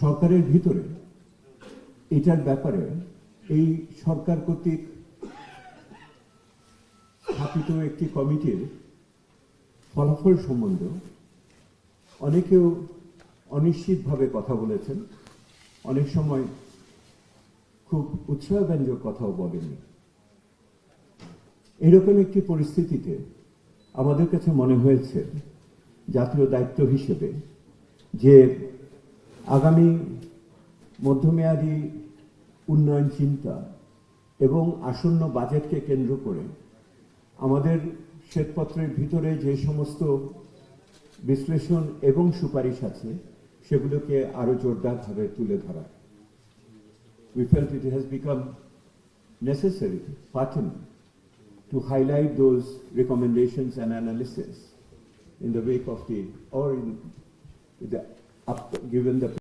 সরকারের ভিতরে, এটার ব্যাপারে এই সরকার কর্তৃক স্থাপিত একটি কমিটির ফলাফল সম্বন্ধে অনেকেও অনিশ্চিতভাবে কথা বলেছেন। অনেক সময় খুব উৎসাহব্যঞ্জক কথাও বলেননি। এরকম একটি পরিস্থিতিতে আমাদের কাছে মনে হয়েছে জাতীয় দায়িত্ব হিসেবে যে আগামী মধ্যমেয়াদি উন্নয়ন চিন্তা এবং আসন্ন বাজেটকে কেন্দ্র করে আমাদের শ্বেতপত্রের ভিতরে যে সমস্ত বিশ্লেষণ এবং সুপারিশ আছে, সেগুলোকে আরও জোরদারভাবে তুলে ধরা। We felt it has become necessary pertinent to highlight those recommendations and analysis in the wake of the or in the given the